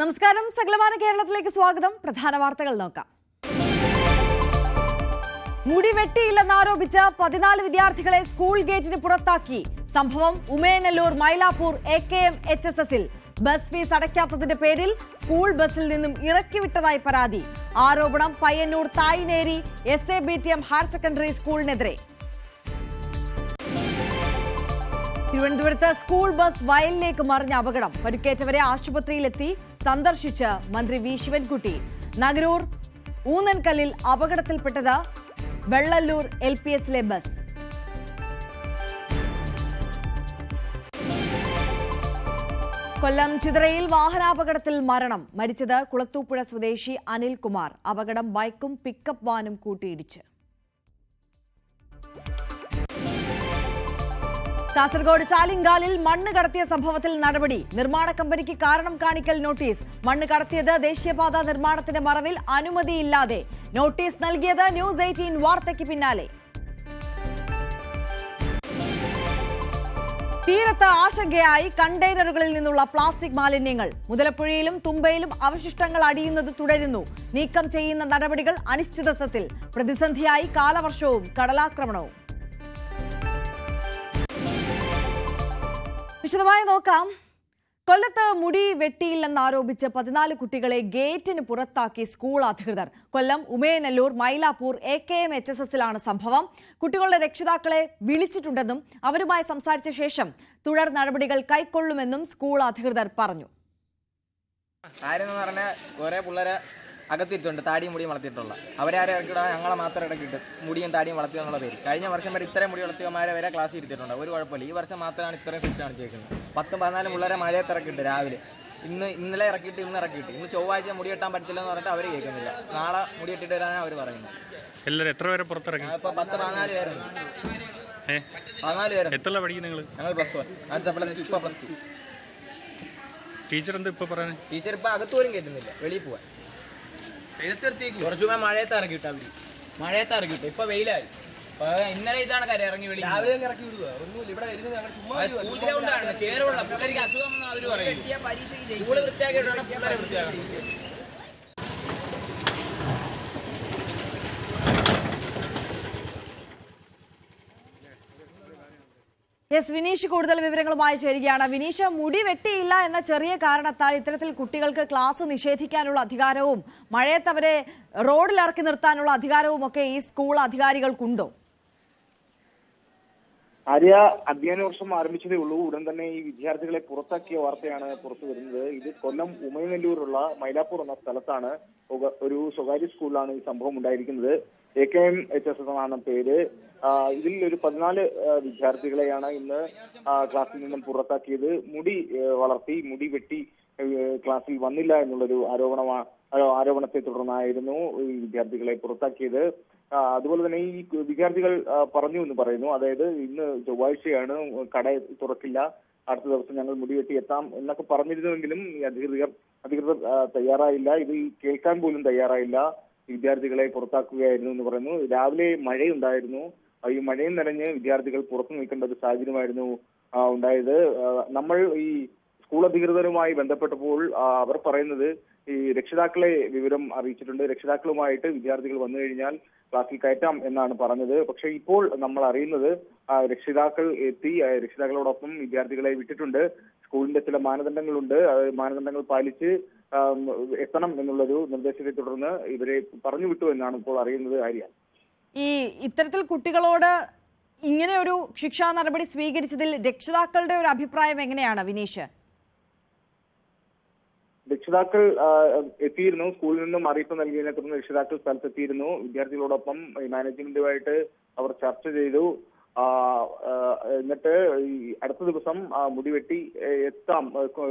നമസ്കാരം. സകലമാന കേരളത്തിലേക്ക് സ്വാഗതം. പ്രധാന വാർത്തകൾ നോക്കാം. മുടി വെട്ടിയില്ലെന്നാരോപിച്ച് പതിനാല് വിദ്യാർത്ഥികളെ സ്കൂൾ ഗേറ്റിന് പുറത്താക്കി. സംഭവം Umayanalloor Mylapore A K M H S എസിൽ. ബസ് ഫീസ് അടയ്ക്കാത്തതിന്റെ പേരിൽ സ്കൂൾ ബസ്സിൽ നിന്നും ഇറക്കിവിട്ടതായി പരാതി. ആരോപണം Payyanur Thayineri S A B T M higher secondary സ്കൂളിനെതിരെ. തിരുവനന്തപുരത്ത് സ്കൂൾ ബസ് വയലിലേക്ക് മറിഞ്ഞ അപകടം. പരിക്കേറ്റവരെ ആശുപത്രിയിലെത്തി സന്ദർശിച്ച് മന്ത്രി വി. ശിവൻകുട്ടി. നഗരൂർ ഊന്നൻകല്ലിൽ അപകടത്തിൽപ്പെട്ടത് വെള്ളല്ലൂർ എൽ പി എസിലെ ബസ്. കൊല്ലം ചിതറയിൽ വാഹനാപകടത്തിൽ മരണം. മരിച്ചത് കുളത്തൂപ്പുഴ സ്വദേശി അനിൽകുമാർ. അപകടം ബൈക്കും പിക്കപ്പ് വാനും കൂട്ടിയിടിച്ച്. കാസർഗോഡ് ചാലിങ്കാലിൽ മണ്ണ് കടത്തിയ സംഭവത്തിൽ നടപടി. നിർമ്മാണ കമ്പനിക്ക് കാരണം കാണിക്കൽ നോട്ടീസ്. മണ്ണ് കടത്തിയത് ദേശീയപാത നിർമ്മാണത്തിന്റെ മറവിൽ അനുമതിയില്ലാതെ. നോട്ടീസ് നൽകിയത് ന്യൂസ് എയ്റ്റീൻ വാർത്തയ്ക്ക് പിന്നാലെ. തീരത്ത് ആശങ്കയായി കണ്ടെയ്നറുകളിൽ നിന്നുള്ള പ്ലാസ്റ്റിക് മാലിന്യങ്ങൾ. മുതലപ്പുഴയിലും തുമ്പയിലും അവശിഷ്ടങ്ങൾ അടിയുന്നത് തുടരുന്നു. നീക്കം ചെയ്യുന്ന നടപടികൾ അനിശ്ചിതത്വത്തിൽ. പ്രതിസന്ധിയായി കാലവർഷവും കടലാക്രമണവും. വിശദമായി നോക്കാം. കൊല്ലത്ത് മുടി വെട്ടിയില്ലെന്നാരോപിച്ച് പതിനാല് കുട്ടികളെ ഗേറ്റിന് പുറത്താക്കി സ്കൂൾ അധികൃതർ. Kollam Umayanalloor Mylapore A K M H S എസിലാണ് സംഭവം. കുട്ടികളുടെ രക്ഷിതാക്കളെ വിളിച്ചിട്ടുണ്ടെന്നും അവരുമായി സംസാരിച്ച ശേഷം തുടർ നടപടികൾ കൈക്കൊള്ളുമെന്നും സ്കൂൾ അധികൃതർ പറഞ്ഞു. അകത്തിട്ടുണ്ട് താടിയും മുടിയും വളർത്തിയിട്ടുള്ള. അവരെ ആരെ ഞങ്ങളെ മാത്രം ഇടക്കിട്ട് മുടിയും താടിയും വളർത്തുക എന്നുള്ള പേര്. കഴിഞ്ഞ വർഷം വരെ ഇത്രയും മുടി വളർത്തിയമാരെ വരെ ക്ലാസ് ഇരുത്തിയിട്ടുണ്ട്. ഒരു കുഴപ്പമില്ല. ഈ വർഷം മാത്രമാണ് ഇത്രയും ഫിറ്റ് കാണിച്ചേക്കുന്നത് പത്തും പതിനാലും പിള്ളേരെ മഴയത്ത് ഇറക്കിയിട്ട് രാവിലെ. ഇന്ന് ഇന്നലെ ഇറക്കിയിട്ട് ഇന്ന് ഇറക്കിയിട്ട്. ഇന്ന് ചൊവ്വാഴ്ച മുടി കെട്ടാൻ പറ്റില്ല എന്ന് പറഞ്ഞിട്ട് അവർ കേൾക്കുന്നില്ല. നാളെ മുടി കെട്ടിട്ട് വരാനാണ് അവർ പറയുന്നത്. എല്ലാവരും എത്ര പേരെ പുറത്തിറങ്ങി? ഇപ്പോൾ പത്ത് പതിനാല് പേരുണ്ട് പതിനാല് പേരുണ്ട് എത്ര പഠിക്കും നിങ്ങൾ ഞങ്ങൾ പ്ലസ് വൺ അടുത്ത പ്ലസ് ഇപ്പോൾ പ്ലസ് ടു ടീച്ചർ എന്താ ഇപ്പൊ പറയുന്നത് ടീച്ചർ ഇപ്പോൾ അകത്ത് പോലും കയറ്റുന്നില്ല വെളിയിൽ പോവാൻ. കുറച്ചു മുമ്പേ മഴയത്ത് ഇറക്കിട്ട് അവർ മഴയത്ത് ഇറക്കിട്ട് ഇപ്പൊ വെയിലായി. ഇന്നലെ ഇതാണ് കാര്യം ഇറങ്ങി വെളി. സ്കൂൾ ഗ്രൗണ്ടാണ് ചേരുള്ള പിള്ളേർക്ക് അസുഖം അവർ പറയും. സ്കൂൾ വൃത്തിയാക്കിയിട്ടാണ് പിള്ളേരെ വൃത്തിയാക്കുന്നത് യെസ് വിനീഷ് കൂടുതൽ വിവരങ്ങളുമായി ചേരുകയാണ്. വിനീഷ് മുടി വെട്ടിയില്ല എന്ന ചെറിയ കാരണത്താൽ ഇത്തരത്തിൽ കുട്ടികൾക്ക് ക്ലാസ് നിഷേധിക്കാനുള്ള അധികാരവും മഴയത്ത് അവരെ റോഡിൽ ഇറക്കി നിർത്താനുള്ള അധികാരവും ഒക്കെ ഈ സ്കൂൾ അധികാരികൾക്കുണ്ടോ? ആര്യ അധ്യയന വർഷം ആരംഭിച്ചതേ ഉള്ളൂ. ഉടൻ തന്നെ ഈ വിദ്യാർത്ഥികളെ പുറത്താക്കിയ വാർത്തയാണ് പുറത്തു വരുന്നത്. ഇത് കൊല്ലം ഉമയനെല്ലൂരുള്ള മൈലാപ്പൂർ എന്ന സ്ഥലത്താണ് ഒരു സ്വകാര്യ സ്കൂളിലാണ് ഈ സംഭവം ഉണ്ടായിരിക്കുന്നത്. A K M H S എന്നാണ് പേര്. ഇതിൽ ഒരു പതിനാല് വിദ്യാർത്ഥികളെയാണ് ഇന്ന് ക്ലാസ്സിൽ നിന്നും പുറത്താക്കിയത്. മുടി വളർത്തി മുടി വെട്ടി ക്ലാസ്സിൽ വന്നില്ല എന്നുള്ളൊരു ആരോപണമാണ് ആരോപണത്തെ തുടർന്നായിരുന്നു ഈ വിദ്യാർത്ഥികളെ പുറത്താക്കിയത്. അതുപോലെ തന്നെ ഈ വിദ്യാർത്ഥികൾ പറഞ്ഞു എന്ന് പറയുന്നു. അതായത് ഇന്ന് ചൊവ്വാഴ്ചയാണ് കട തുറക്കില്ല. അടുത്ത ദിവസം ഞങ്ങൾ മുടി വെട്ടി എത്താം എന്നൊക്കെ പറഞ്ഞിരുന്നുവെങ്കിലും അധികൃതർ അധികൃതർ തയ്യാറായില്ല. ഇത് കേൾക്കാൻ പോലും തയ്യാറായില്ല. വിദ്യാർത്ഥികളെ പുറത്താക്കുകയായിരുന്നു എന്ന് പറയുന്നു. രാവിലെ മഴയുണ്ടായിരുന്നു. ഈ മഴയും നനഞ്ഞ് വിദ്യാർത്ഥികൾ പുറത്തു നിൽക്കേണ്ട ഒരു സാഹചര്യമായിരുന്നു ഉണ്ടായത്. നമ്മൾ ഈ സ്കൂൾ അധികൃതരുമായി ബന്ധപ്പെട്ടപ്പോൾ അവർ പറയുന്നത് ഈ രക്ഷിതാക്കളെ വിവരം അറിയിച്ചിട്ടുണ്ട്. രക്ഷിതാക്കളുമായിട്ട് വിദ്യാർത്ഥികൾ വന്നു കഴിഞ്ഞാൽ ക്ലാസ്സിൽ കയറ്റാം എന്നാണ് പറഞ്ഞത്. പക്ഷെ ഇപ്പോൾ നമ്മൾ അറിയുന്നത് രക്ഷിതാക്കൾ എത്തി രക്ഷിതാക്കളോടൊപ്പം വിദ്യാർത്ഥികളെ വിട്ടിട്ടുണ്ട്. സ്കൂളിന്റെ ചില മാനദണ്ഡങ്ങളുണ്ട്. മാനദണ്ഡങ്ങൾ പാലിച്ച് എത്തണം എന്നുള്ളൊരു നിർദ്ദേശത്തെ തുടർന്ന് ഇവരെ പറഞ്ഞു വിട്ടു എന്നാണ് ഇപ്പോൾ അറിയുന്നത് ആര്യ. ഈ ഇത്തരത്തിൽ കുട്ടികളോട് ഇങ്ങനെ ഒരു ശിക്ഷാ നടപടി സ്വീകരിച്ചതിൽ രക്ഷിതാക്കളുടെ ഒരു അഭിപ്രായം എങ്ങനെയാണ് വിനീഷ്? രക്ഷിതാക്കൾ എത്തിയിരുന്നു. സ്കൂളിൽ നിന്നും അറിയിപ്പ് നൽകിയതിനെ തുടർന്ന് രക്ഷിതാക്കൾ സ്ഥലത്തെത്തിയിരുന്നു. വിദ്യാർത്ഥികളോടൊപ്പം മാനേജ്മെന്റുമായിട്ട് അവർ ചർച്ച ചെയ്തു. എന്നിട്ട് അടുത്ത ദിവസം മുടിവെട്ടി എത്താം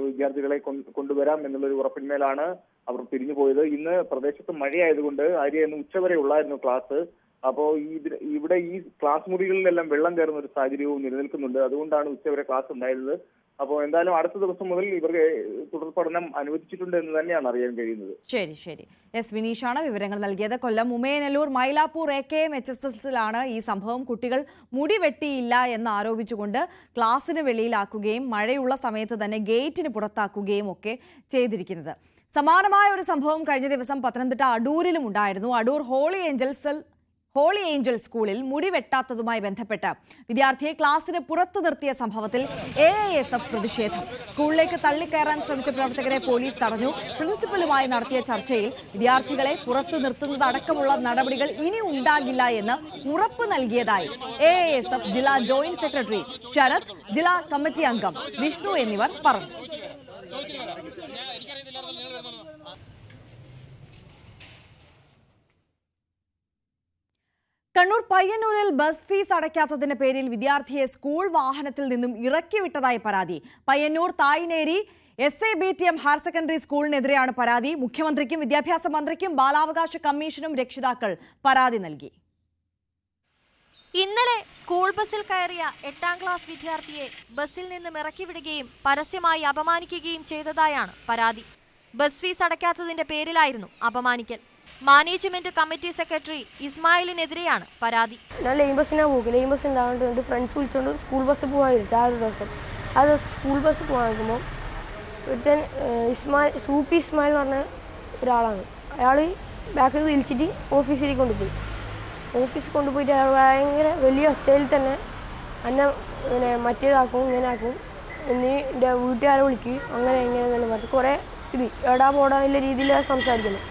വിദ്യാർത്ഥികളെ കൊണ്ടുവരാം എന്നുള്ളൊരു ഉറപ്പിന്മേലാണ് അവർ പിരിഞ്ഞു പോയത്. ഇന്ന് പ്രദേശത്ത് മഴയായതുകൊണ്ട് ആര്യ ഇന്ന് ഉച്ചവരെ ഉള്ളായിരുന്നു ക്ലാസ്. അപ്പോ ഇവിടെ ഈ ക്ലാസ് മുറികളിലെല്ലാം വെള്ളം കയറുന്ന ഒരു സാഹചര്യവും നിലനിൽക്കുന്നുണ്ട്. അതുകൊണ്ടാണ് ഉച്ചവരെ ക്ലാസ് ഉണ്ടായിരുന്നത്. അപ്പോൾ എന്തായാലും അടുത്ത ദിവസം മുതൽ ഇവർക്ക് തുടർ പഠനം അനുവദിച്ചിട്ടുണ്ട് എന്ന് തന്നെയാണ് അറിയാൻ കഴിയുന്നത്. ശരി ശരി. എസ് വിനീഷാണ് വിവരങ്ങൾ നൽകിയത്. Kollam Umayanalloor Mylapore A K M H S എസിലാണ് ഈ സംഭവം. കുട്ടികൾ മുടി വെട്ടിയില്ല എന്ന് ആരോപിച്ചുകൊണ്ട് ക്ലാസ്സിന് വെളിയിലാക്കുകയും മഴയുള്ള സമയത്ത് തന്നെ ഗേറ്റിന് പുറത്താക്കുകയും ഒക്കെ ചെയ്തിരിക്കുന്നത്. സമാനമായ ഒരു സംഭവം കഴിഞ്ഞ ദിവസം പത്തനംതിട്ട അടൂരിലും ഉണ്ടായിരുന്നു. അടൂർ ഹോളി ഏഞ്ചൽസിൽ ഹോളി ഏഞ്ചൽ സ്കൂളിൽ മുടി വെട്ടാത്തതുമായി ബന്ധപ്പെട്ട് വിദ്യാർത്ഥിയെ ക്ലാസ്സിന് പുറത്തു നിർത്തിയ സംഭവത്തിൽ എ എസ് എഫ് പ്രതിഷേധം. സ്കൂളിലേക്ക് തള്ളിക്കയറാൻ ശ്രമിച്ച പ്രവർത്തകരെ പോലീസ് തടഞ്ഞു. പ്രിൻസിപ്പലുമായി നടത്തിയ ചർച്ചയിൽ വിദ്യാർത്ഥികളെ പുറത്തു നിർത്തുന്നതടക്കമുള്ള നടപടികൾ ഇനി ഉണ്ടാകില്ല എന്ന് ഉറപ്പ് നൽകിയതായി എ എസ് എഫ് ജില്ലാ ജോയിന്റ് സെക്രട്ടറി ശരത് ജില്ലാ കമ്മിറ്റി അംഗം വിഷ്ണു എന്നിവർ പറഞ്ഞു. കണ്ണൂർ പയ്യന്നൂരിൽ ബസ് ഫീസ് അടയ്ക്കാത്തതിന്റെ പേരിൽ വിദ്യാർത്ഥിയെ സ്കൂൾ വാഹനത്തിൽ നിന്നും ഇറക്കിവിട്ടതായി പരാതി. Payyanur Thayineri S A B T M higher secondary സ്കൂളിനെതിരെയാണ് പരാതി. മുഖ്യമന്ത്രിക്കും വിദ്യാഭ്യാസ മന്ത്രിക്കും ബാലാവകാശ കമ്മീഷനും രക്ഷിതാക്കൾ പരാതി നൽകി. ഇന്നലെ സ്കൂൾ ബസ്സിൽ കയറിയ എട്ടാം ക്ലാസ് വിദ്യാർത്ഥിയെ ബസ്സിൽ നിന്നും ഇറക്കിവിടുകയും പരസ്യമായി അപമാനിക്കുകയും ചെയ്തതായാണ് പരാതി. ബസ് ഫീസ് അടയ്ക്കാത്തതിന്റെ പേരിലായിരുന്നു അപമാനിക്കൽ. മാനേജ്മെന്റ് കമ്മിറ്റി സെക്രട്ടറി ഇസ്മായിലിനെതിരെയാണ് പരാതി. ഞാൻ ലൈൻ ബസ്സിനാണ് പോകുക. ലൈൻ ബസ് ഉണ്ടാകുന്നുണ്ട് ഫ്രണ്ട്സ് വിളിച്ചുകൊണ്ട് സ്കൂൾ ബസ് വിളിച്ചു ആ ദിവസം. ആ ദിവസം സ്കൂൾ ബസ് പോകുമ്പോൾ ഒരുത്തൻ ഇസ്മായിൽ സൂപ്പി ഇസ്മായിൽ എന്ന് പറഞ്ഞ ഒരാളാണ്. അയാൾ ബാക്കിൽ വിളിച്ചിട്ട് ഓഫീസിലേക്ക് കൊണ്ടുപോയി. ഓഫീസിൽ കൊണ്ടുപോയിട്ട് അയാൾ ഭയങ്കര വലിയ ഒച്ചയിൽ തന്നെ എന്നെ പിന്നെ മറ്റേതാക്കും ഇങ്ങനെ ആക്കും എന്നീ എന്റെ വീട്ടുകാരെ വിളിക്കും. അങ്ങനെ ഇങ്ങനെ പറഞ്ഞു കുറേ ഇത് എടാ പോടാ എന്നുള്ള രീതിയിൽ സംസാരിക്കുന്നു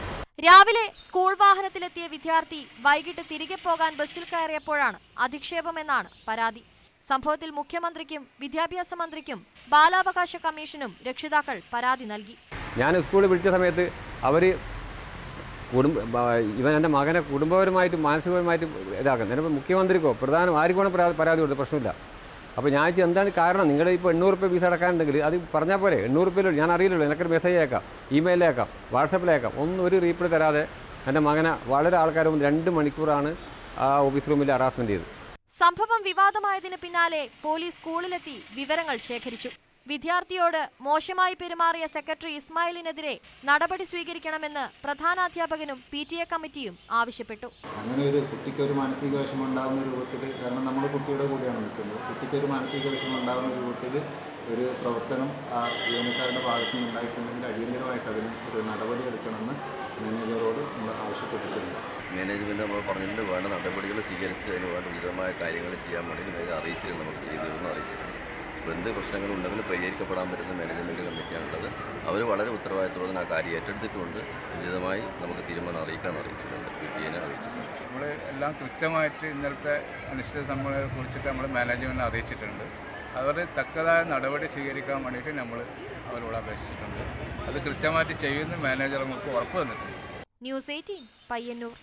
രാവിലെ സ്കൂൾ വാഹനത്തിലെത്തിയ വിദ്യാർത്ഥി വൈകിട്ട് തിരികെ പോകാൻ ബസ്സിൽ കയറിയപ്പോഴാണ് അധിക്ഷേപമെന്നാണ് പരാതി. സംഭവത്തിൽ മുഖ്യമന്ത്രിക്കും വിദ്യാഭ്യാസ മന്ത്രിക്കും ബാലാവകാശ കമ്മീഷനും രക്ഷിതാക്കൾ പരാതി നൽകി. ഞാൻ സ്കൂളിൽ വിളിച്ച സമയത്ത് അവർ കുടുംബ ഇവൻ എന്റെ മകനെ കുടുംബപരമായിട്ടും മാനസികപരമായിട്ടും ഇതാക്കുന്നത് മുഖ്യമന്ത്രിക്കോ പ്രധാനം ആർക്കുമാണ് പരാതി കൊടുത്ത് പ്രശ്നമില്ല. അപ്പോൾ ഞാൻ ചോദിച്ചു എന്താണ് കാരണം? നിങ്ങൾ ഇപ്പോൾ എണ്ണൂറ് റുപ്യ ഫീസ് അടക്കാനുണ്ടെങ്കിൽ അത് പറഞ്ഞാൽ പോരെ? എണ്ണൂറ് രൂപയിലുള്ളൂ ഞാൻ അറിയില്ലല്ലോ എനിക്കൊരു മെസ്സേജ് അയക്കാം. ഇമെയിൽ അയക്കാം വാട്സപ്പിൽ ഒന്നും ഒരു റീപ്ലൈ തരാതെ എന്റെ മകനെ വളരെ ആൾക്കാർ മുമ്പ് രണ്ട് മണിക്കൂറാണ് ആ ഓഫീസ് റൂമിൽ ഹറാസ്മെന്റ് ചെയ്തത്. സംഭവം വിവാദമായതിന് പിന്നാലെ പോലീസ് സ്കൂളിലെത്തി വിവരങ്ങൾ ശേഖരിച്ചു. വിദ്യാർത്ഥിയോട് മോശമായി പെരുമാറിയ സെക്രട്ടറി ഇസ്മായിലിനെതിരെ നടപടി സ്വീകരിക്കണമെന്ന് പ്രധാനാധ്യാപകനും പി ടി എ കമ്മിറ്റിയും ആവശ്യപ്പെട്ടു. അങ്ങനെ ഒരു കുട്ടിക്ക് ഒരു മാനസിക വിഷമം ഉണ്ടാകുന്ന രൂപത്തിൽ കാരണം നമ്മൾ കുട്ടിയുടെ കൂടെയാണ് നിൽക്കുന്നത്. കുട്ടിക്ക് ഒരു മാനസിക വിഷമം ഉണ്ടാകുന്ന രൂപത്തിൽ ഒരു പ്രവർത്തനം ആ ജീവനക്കാരുടെ ഭാഗത്തു നിന്ന് ഉണ്ടായിട്ടുണ്ടെങ്കിൽ അടിയന്തരമായിട്ട് അതിന് ഒരു നടപടി എടുക്കണമെന്ന് മാനേജറോട് നമ്മൾ ആവശ്യപ്പെട്ടിട്ടുണ്ട്. മാനേജ്മെന്റ് നമ്മൾ പറഞ്ഞിട്ട് വേണ്ട നടപടികൾ സ്വീകരിച്ച് അതിന് വേണ്ട ഉചിതമായ കാര്യങ്ങൾ ചെയ്യാൻ വേണ്ടി അറിയിച്ചിരുന്നു നമുക്ക് ചെയ്തിരുന്നു അറിയിച്ചിട്ടുണ്ട്. എന്ത് പ്രശ്നങ്ങളുണ്ടെങ്കിലും പരിഹരിക്കപ്പെടാൻ പറ്റുന്ന മാനേജ്മെന്റ് കമ്മിറ്റിയാണുള്ളത്. അവർ വളരെ ഉത്തരവാദിത്തത്തോടെ ആ കാര്യം ഏറ്റെടുത്തിട്ടുണ്ട്. ഉചിതമായി നമുക്ക് തീരുമാനം അറിയിക്കാൻ അറിയിച്ചിട്ടുണ്ട്. പി ടി എനെ അറിയിച്ചിട്ടുണ്ട്. നമ്മൾ എല്ലാം കൃത്യമായിട്ട് ഇന്നലത്തെ അനിശ്ചിത സംഭവങ്ങളെ കുറിച്ചിട്ട് നമ്മൾ മാനേജ്മെന്റിനെ അറിയിച്ചിട്ടുണ്ട്. അവർ തക്കതായ നടപടി സ്വീകരിക്കാൻ വേണ്ടിയിട്ട് നമ്മൾ അവരോട് അപേക്ഷിച്ചിട്ടുണ്ട്. അത് കൃത്യമായിട്ട് ചെയ്യുന്ന മാനേജർ നമുക്ക് ഉറപ്പ് തന്നിട്ടുണ്ട്. News eighteen Payyanur.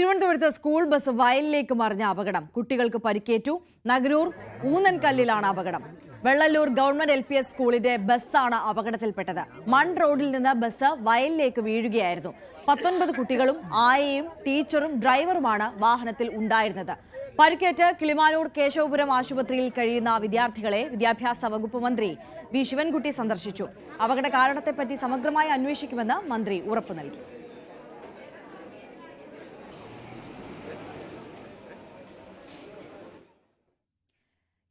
തിരുവനന്തപുരത്ത് സ്കൂൾ ബസ് വയലിലേക്ക് മറിഞ്ഞ അപകടം. കുട്ടികൾക്ക് പരിക്കേറ്റു. നഗരൂർ ഊന്നൻകല്ലിലാണ് അപകടം. Vellalloor government L P S സ്കൂളിന്റെ ബസ്സാണ് അപകടത്തിൽപ്പെട്ടത്. മൺ റോഡിൽ നിന്ന് ബസ് വയലിലേക്ക് വീഴുകയായിരുന്നു. പത്തൊൻപത് കുട്ടികളും ആയയും ടീച്ചറും ഡ്രൈവറുമാണ് വാഹനത്തിൽ ഉണ്ടായിരുന്നത്. പരിക്കേറ്റ് കിളിമാനൂർ കേശവപുരം ആശുപത്രിയിൽ കഴിയുന്ന വിദ്യാർത്ഥികളെ വിദ്യാഭ്യാസ വകുപ്പ് മന്ത്രി വി. ശിവൻകുട്ടി സന്ദർശിച്ചു. അപകട കാരണത്തെപ്പറ്റി സമഗ്രമായി അന്വേഷിക്കുമെന്ന് മന്ത്രി ഉറപ്പു നൽകി.